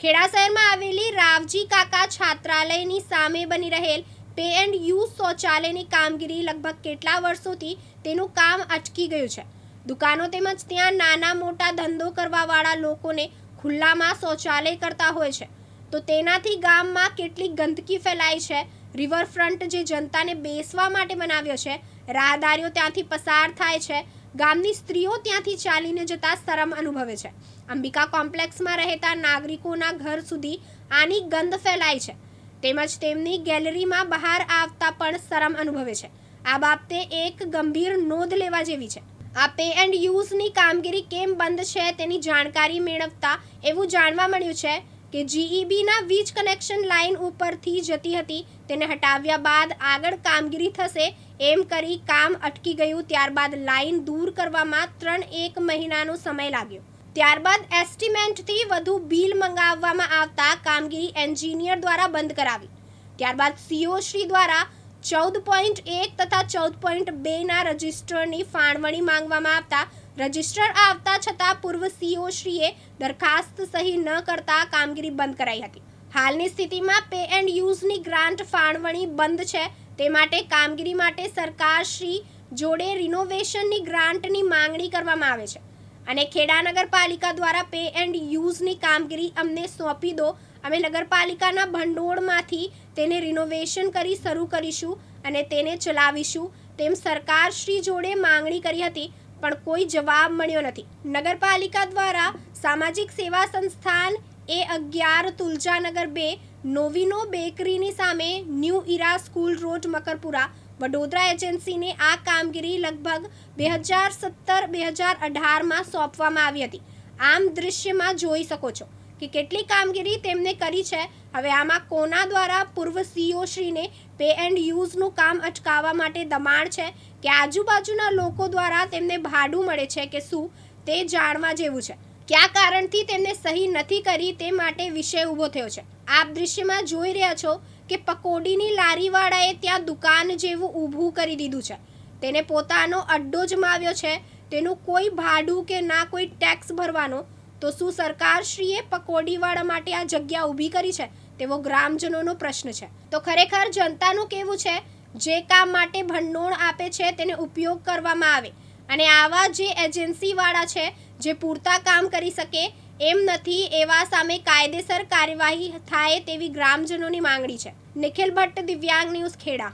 ખેડા શહેરમાં આવેલી રાવજી કાકા છાત્રાલયની સામે બની રહેલ પે એન્ડ યુઝ શૌચાલયની કામગીરી લગભગ કેટલા વર્ષોથી તેનું કામ અટકી ગયું છે. દુકાનો તેમજ ત્યાં નાના મોટા ધંધો કરવાવાળા લોકોને ખુલ્લામાં શૌચાલય કરતા હોય છે. તો તેનાથી ગામમાં કેટલી ગંદકી ફેલાય છે? રિવરફ્રન્ટ જે જનતાને બેસવા માટે બનાવ્યો છે, રાહદારીઓ ત્યાંથી પસાર થાય છે ગામની સ્ત્રીઓ ત્યાંથી ચાલીને જતા શરમ અનુભવે છે. અંબિકા કોમ્પ્લેક્સમાં રહેતા નાગરિકોના ઘર સુધી આની ગંધ ફેલાય છે. તેમજ તેમની ગેલેરીમાં બહાર આવતા પણ શરમ અનુભવે છે. આ બાબતે એક ગંભીર નોંધ લેવા જેવી છે. આ પે એન્ડ યુઝની કામગીરી કેમ બંધ છે તેની જાણકારી મેળવતા એવું જાણવા મળ્યું છે કે જીઈબીના વીજ કનેક્શન લાઇન ઉપરથી જતી હતી. તેને હટાવ્યા બાદ આગળ કામગીરી થશે એમ કરી કામ અટકી ગયું. ત્યારબાદ લાઇન દૂર કરવામાં ત્રણ એક મહિનાનો સમય લાગ્યો. ત્યારબાદ એસ્ટિમેન્ટથી વધુ બિલ મંગાવવામાં આવતા કામગીરી એન્જિનિયર દ્વારા બંધ કરાવી. ત્યારબાદ સીઓ દ્વારા ચૌદ પોઈન્ટ એક તથા ચૌદ પોઈન્ટ બેના રજિસ્ટરની ફાળવણી માંગવામાં આવતા રજિસ્ટર આવતા છતાં પૂર્વ સીઓ શ્રીએ દરખાસ્ત સહી ન કરતા કામગીરી બંધ કરાઈ હતી. હાલની સ્થિતિમાં પે એન્ડ યુઝની ગ્રાન્ટ ફાળવણી બંધ છે. તે માટે કામગીરી માટે સરકાર શ્રી જોડે રિનોવેશનની ગ્રાન્ટની માંગણી કરવામાં આવે છે. અને ખેડા નગરપાલિકા દ્વારા પે એન્ડ યુઝની કામગીરી અમને સોંપી દો. અમે નગરપાલિકાના ભંડોળમાંથી તેને રિનોવેશન કરી શરૂ કરીશું અને તેને ચલાવીશું તેમ સરકાર શ્રી જોડે માંગણી કરી હતી. પણ કોઈ જવાબ મળ્યો નથી. નગરપાલિકા દ્વારા સામાજિક સેવા સંસ્થાન એ અગિયાર તુલજાનગર બે, નોવિનો બેકરીની સામે new era school road, Makarpura. Vadodara એજન્સીને આ કામગીરી લગભગ બે હજાર સત્તર, બે હજાર અઢારમાં સોંપવામાં આવી હતી. આમ દૃશ્યમાં જોઈ શકો છો. કે કેટલી કામગીરી તેમને કરી છે. હવે આમાં કોના દ્વારા પૂર્વ સીઓ શ્રીને પે એન્ડ યુઝનું કામ અટકાવવા માટે દબાણ છે કે આજુબાજુના લોકો દ્વારા તેમને ભાડું મળે છે કે શું તે જાણવા જેવું છે. કયા કારણથી તેમને સહી નથી કરી તે માટે વિષય ઊભો થયો છે. આપ દૃશ્યમાં જોઈ રહ્યા છો કે પકોડીની લારીવાળાએ ત્યાં દુકાન જેવું ઊભું કરી દીધું છે. તેને પોતાનો અડ્ડો જમાવ્યો છે. તેનું કોઈ ભાડું કે ના કોઈ ટેક્સ ભરવાનો તો શું સરકારશ્રીએ પકોડીવાળા માટે આ જગ્યા ઊભી કરી છે? તેવો ગ્રામજનોનો પ્રશ્ન છે. તો ખરેખર જનતાનું કેવું છે? જે કામ માટે ભંડોળ આપે છે તેને ઉપયોગ કરવામાં આવે. અને આવા જે એજન્સીવાળા છે, જે પૂરતા કામ કરી શકે, એમ નથી, એવા સામે કાયદેસર કાર્યવાહી થાય તેવી ગ્રામજનોની માંગણી છે. નિખિલ ભટ્ટ, દિવ્યાંગ ન્યૂઝ ખેડા.